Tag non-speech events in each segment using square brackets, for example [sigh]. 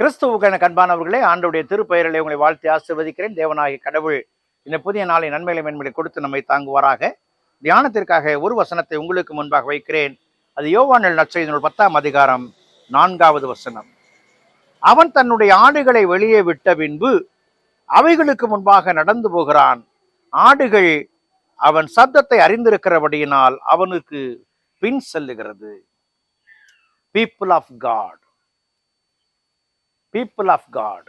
கிறிஸ்துவுக்கான கண்பானவர்களே ஆண்டவுடைய திருப்பெயர்களை உங்களை வாழ்த்தி ஆசிர்வதிக்கிறேன். தேவனாகிய கடவுள் இந்த புதிய நாளை நன்மைகளை மேன்மைகளை கொடுத்து நம்மை தாங்குவாராக. தியானத்திற்காக ஒரு வசனத்தை உங்களுக்கு முன்பாக வைக்கிறேன். அது யோவானல் நற்செய்தி பத்தாம் அதிகாரம் நான்காவது வசனம். அவன் தன்னுடைய ஆடுகளை வெளியே விட்ட பின்பு அவைகளுக்கு முன்பாக நடந்து போகிறான். ஆடுகள் அவன் சத்தத்தை அறிந்திருக்கிறபடியினால் அவனுக்கு பின் செல்லுகிறது. People of God people of God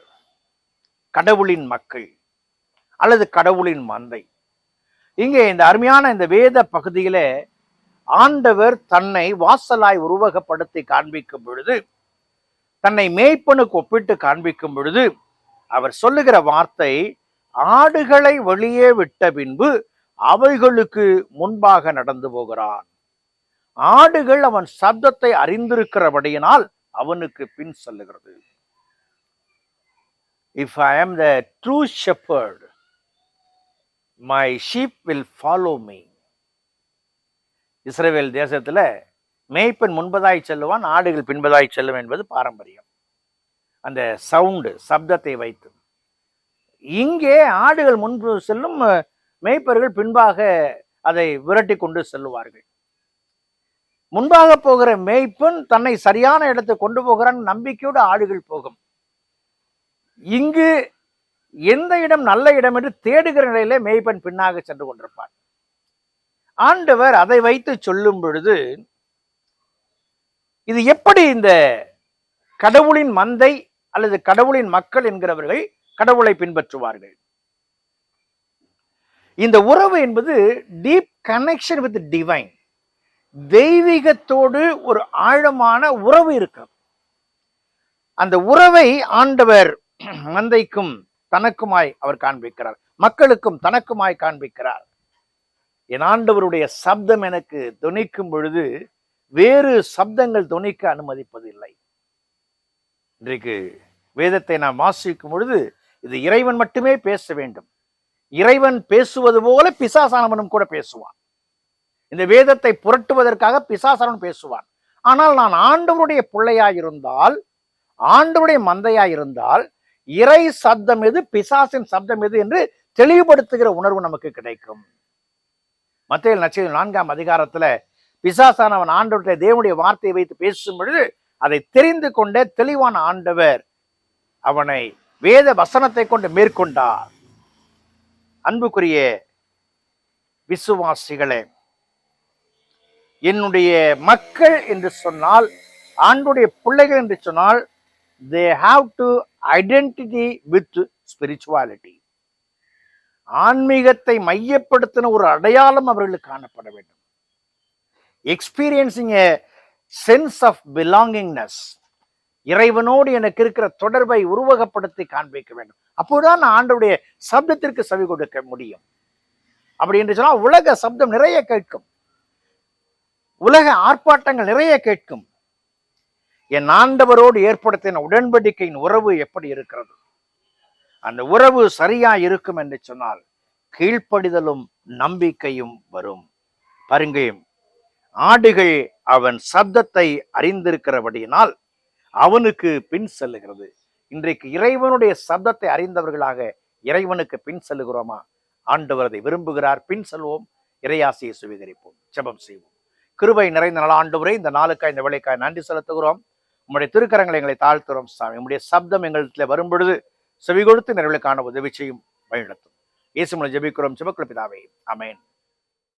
கடவுளின் மக்கள் அல்லது கடவுளின் மந்தை. இங்கே இந்த அருமையான இந்த வேத பகுதியில ஆண்டவர் தன்னை வாசலாய் உருவகப்படுத்தி காண்பிக்கும் பொழுது தன்னை மேய்ப்பனுக்கு ஒப்பிட்டு காண்பிக்கும் பொழுது அவர் சொல்லுகிற வார்த்தை ஆடுகளை வெளியே விட்ட பின்பு அவைகளுக்கு முன்பாக நடந்து போகிறான். ஆடுகள் அவன் சப்தத்தை அறிந்திருக்கிறபடியினால் அவனுக்கு பின் செல்லுகிறது. If I am the true shepherd my sheep will follow me இஸ்ரேவேல் தேசத்தில் மேய்ப்பன் முன்பதாய் செல்லுவான் ஆடுகள் பின்பதாய் செல்லும் என்பது பாரம்பரியம். அந்த சவுண்டு சப்தத்தை வைத்து. இங்கே ஆடுகள் முன்பு செல்லும் மேய்ப்பர்கள் பின்பாக அதை விரட்டி கொண்டு செல்லுவார்கள். முன்பாக போகிற மேய்ப்பன் தன்னை சரியான இடத்தை கொண்டு போகிறான் நம்பிக்கையோடு ஆடுகள் போகும். இங்கு எந்த இடம் நல்ல இடம் என்று தேடுகிற நிலையில மேய்ப்பன் பின்னாக சென்று கொண்டிருப்பான். ஆண்டவர் அதை வைத்து சொல்லும் பொழுது இது எப்படி இந்த கடவுளின் மந்தை அல்லது கடவுளின் மக்கள் என்கிறவர்கள் கடவுளை பின்பற்றுவார்கள்? இந்த உறவு என்பது டீப் கனெக்ஷன் வித் டிவைன் தெய்வீகத்தோடு ஒரு ஆழமான உறவு இருக்கும் அந்த உறவை ஆண்டவர் [clears throat] மந்தைக்கும் தனக்குமாய் அவர் காண்பிக்கிறார். மக்களுக்கும் தனக்குமாய் காண்பிக்கிறார். என் ஆண்டவருடைய சப்தம் எனக்கு துணிக்கும் பொழுது வேறு சப்தங்கள் துணிக்க அனுமதிப்பதில்லை. இன்றைக்கு வேதத்தை நாம் வாசிக்கும் பொழுது இது இறைவன் மட்டுமே பேச வேண்டும். இறைவன் பேசுவது போல பிசாசானவனும் கூட பேசுவான். இந்த வேதத்தை புரட்டுவதற்காக பிசாசானவன் பேசுவான். ஆனால் நான் ஆண்டவருடைய பிள்ளையாயிருந்தால் ஆண்டவருடைய மந்தையாயிருந்தால் இறை சப்தம் எது பிசாசின் சப்தம் எது என்று தெளிவுபடுத்துகிற உணர்வு நமக்கு கிடைக்கும். மத்திய நச்சை நான்காம் அதிகாரத்துல பிசாசானவன் ஆண்டவர்களை தேவனுடைய வார்த்தையை வைத்து பேசும் பொழுது அதை தெரிந்து கொண்ட தெளிவான ஆண்டவர் அவனை வேத வசனத்தை கொண்டு மேற்கொண்டார். அன்புக்குரிய விசுவாசிகளே என்னுடைய மக்கள் என்று சொன்னால் ஆண்டுடைய பிள்ளைகள் என்று சொன்னால் they have to identity with spirituality ஆன்மீகத்தை மையப்படுத்தின ஒரு அடையாளம் அவர்களுக்கு காணப்பட வேண்டும். Experiencing a sense of belongingness இறைவனோடு எனக்கு இருக்கிற தொடர்பை உருவகப்படுத்தி காண்பிக்க வேண்டும். அப்போதான் நான் ஆண்டவுடைய சப்தத்திற்கு செவி கொடுக்க முடியும். அப்படி என்று சொன்னால் உலக சப்தம் நிறைய கேட்கும். உலக ஆர்ப்பாட்டங்கள் நிறைய கேட்கும். என் ஆண்டவரோடு ஏற்படுத்தின உடன்படிக்கையின் உறவு எப்படி இருக்கிறது? அந்த உறவு சரியா இருக்கும் என்று சொன்னால் கீழ்ப்படிதலும் நம்பிக்கையும் வரும். பாருங்க ஆடுகள் அவன் சப்தத்தை அறிந்திருக்கிறபடியினால் அவனுக்கு பின் செல்லுகிறது. இன்றைக்கு இறைவனுடைய சப்தத்தை அறிந்தவர்களாக இறைவனுக்கு பின் செல்லுகிறோமா? ஆண்டவர் அதை விரும்புகிறார். பின் செல்வோம். இறையாசியை சுவீகரிப்போம். ஜெபம் செய்வோம். கிருபை நிறைந்த நாள் ஆண்டு இந்த நாளுக்காய் இந்த வேலைக்காய் நன்றி செலுத்துகிறோம். உம்முடைய திருக்கரங்களை எங்களை தாழ்த்துறோம் சாமி. உம்முடைய சப்தம் எங்களிடத்தில் வரும் பொழுது செவி கொடுத்து நிறைவுக்கான உதவி செய்யும் வழிநடத்தும். இயேசு மூலம் ஜெபிக்கிறோம். சிவக்குழப்பிதாவே அமேன்